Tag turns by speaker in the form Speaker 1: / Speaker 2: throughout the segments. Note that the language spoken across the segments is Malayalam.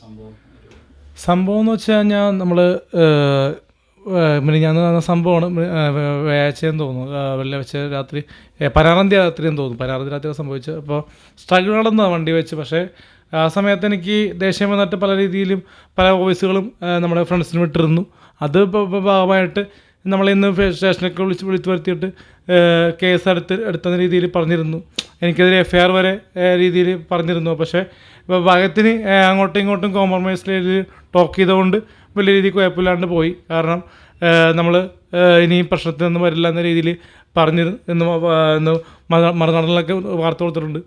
Speaker 1: സംഭവം?
Speaker 2: എന്ന് വെച്ച് കഴിഞ്ഞാൽ നമ്മൾ മിനിഞ്ഞാന്ന് നടന്ന സംഭവമാണ് വ്യാഴ്ചയെന്ന് തോന്നുന്നു. വെള്ളി വെച്ച് രാത്രി പരാറന്തി രാത്രി എന്ന് തോന്നുന്നു. തീയതി രാത്രി സംഭവിച്ചത്. അപ്പോൾ സ്ട്രഗിൾ നടന്ന വണ്ടി വെച്ച്. പക്ഷേ ആ സമയത്ത് എനിക്ക് ദേഷ്യം വന്നിട്ട് പല രീതിയിലും പല വോയിസുകളും നമ്മുടെ ഫ്രണ്ട്സിന് വിട്ടിരുന്നു. അത് ഭാഗമായിട്ട് നമ്മളിന്ന് സ്റ്റേഷനൊക്കെ വിളിച്ച് വിളിച്ചു വരുത്തിയിട്ട് കേസ് എടുത്ത് എടുത്ത രീതിയിൽ പറഞ്ഞിരുന്നു. എനിക്കെതിരെ എഫ് ഐ ആർ വരെ രീതിയിൽ പറഞ്ഞിരുന്നു. പക്ഷേ ഇപ്പോൾ ഭാഗത്തിന് അങ്ങോട്ടും ഇങ്ങോട്ടും കോംപ്രമൈസ് രീതിയിൽ ടോക്ക് ചെയ്തുകൊണ്ട് വലിയ രീതിയിൽ കുഴപ്പമില്ലാണ്ട് പോയി. കാരണം നമ്മൾ ഇനി പ്രശ്നത്തിൽ പ്രശ്നത്തിനൊന്നും വരില്ല എന്ന രീതിയിൽ പറഞ്ഞ് എന്ന് മ- എന്ന് മറ- വാർത്ത കൊടുത്തിട്ടുണ്ട്.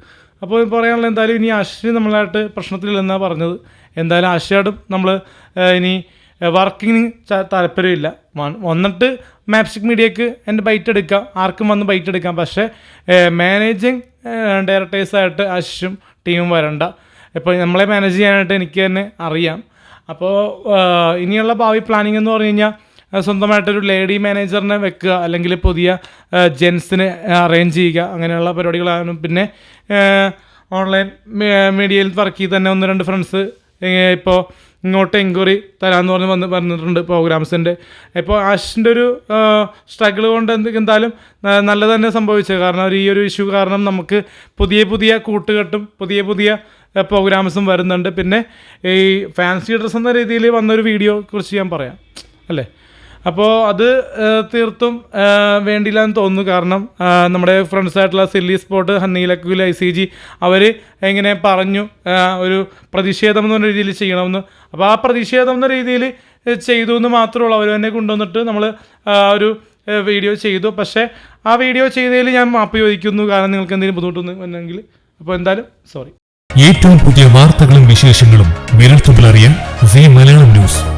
Speaker 2: അപ്പോൾ പറയാനുള്ള എന്തായാലും ഇനി അശ്വിനി നമ്മളായിട്ട് പ്രശ്നത്തിലില്ലെന്നാണ് പറഞ്ഞത്. എന്തായാലും അശ്വയോടും നമ്മൾ ഇനി വർക്കിങ്ങിന് താല്പര്യമില്ല. വന്നിട്ട് മാപ്സിക് മീഡിയക്ക് എന്റെ ബൈറ്റ് എടുക്കാം. ആർക്കും വന്ന് ബൈറ്റ് എടുക്കാം. പക്ഷേ മാനേജിങ് ഡയറക്ടേഴ്സായിട്ട് ആശിഷും ടീമും വരണ്ട. ഇപ്പോൾ നമ്മളെ മാനേജ് ചെയ്യാനായിട്ട് എനിക്ക് തന്നെ അറിയാം. അപ്പോൾ ഇനിയുള്ള ഭാവി പ്ലാനിങ് എന്ന് പറഞ്ഞു കഴിഞ്ഞാൽ സ്വന്തമായിട്ടൊരു ലേഡി മാനേജറിനെ വെക്കുക അല്ലെങ്കിൽ പുതിയ ജെൻസിനെ അറേഞ്ച് ചെയ്യുക അങ്ങനെയുള്ള പരിപാടികളാണ്. പിന്നെ ഓൺലൈൻ മീഡിയയിൽ വർക്ക് ചെയ്ത് തന്നെ ഒന്ന് രണ്ട് ഫ്രണ്ട്സ് ഇപ്പോൾ ഇങ്ങോട്ട് എൻക്വയറി തരാമെന്ന് പറഞ്ഞ് വന്ന് പറഞ്ഞിട്ടുണ്ട് പ്രോഗ്രാംസിന്റെ ഇപ്പോൾ അഷിന്റെ ഒരു സ്ട്രഗിൾ കൊണ്ട് എന്തെങ്കിലും നല്ലത് തന്നെ സംഭവിച്ചത്. കാരണം ഈ ഒരു ഇഷ്യൂ കാരണം നമുക്ക് പുതിയ പുതിയ കൂട്ടുകെട്ടും പുതിയ പുതിയ പ്രോഗ്രാംസും വരുന്നുണ്ട്. പിന്നെ ഈ ഫാൻസി ഡ്രസ് എന്ന രീതിയിൽ വന്നൊരു വീഡിയോ കുറിച്ച് ഞാൻ പറയാം. അല്ലേ? അപ്പോൾ അത് തീർത്തും വേണ്ടില്ല എന്ന് തോന്നുന്നു. കാരണം നമ്മുടെ ഫ്രണ്ട്സ് ആയിട്ടുള്ള സില്ലി സ്പോട്ട് ഹന്നീലക്കുൽ ഐ സി ജി അവർ എങ്ങനെ പറഞ്ഞു ഒരു പ്രതിഷേധം എന്ന രീതിയിൽ ചെയ്യണമെന്ന്. അപ്പോൾ ആ പ്രതിഷേധം എന്ന രീതിയിൽ ചെയ്തു എന്ന് മാത്രമേ ഉള്ളൂ. അവർ തന്നെ കൊണ്ടുവന്നിട്ട് നമ്മൾ ഒരു വീഡിയോ ചെയ്തു. പക്ഷേ ആ വീഡിയോ ചെയ്തതിൽ ഞാൻ മാപ്പ് ചോദിക്കുന്നു. കാരണം നിങ്ങൾക്ക് എന്തെങ്കിലും ബുദ്ധിമുട്ടൊന്നും അപ്പോൾ എന്തായാലും സോറി
Speaker 3: ഏറ്റവും പുതിയ വാർത്തകളും വിശേഷങ്ങളും വിരൽത്തുമ്പിൽ അറിയാൻ സി മലയാളം ന്യൂസ്.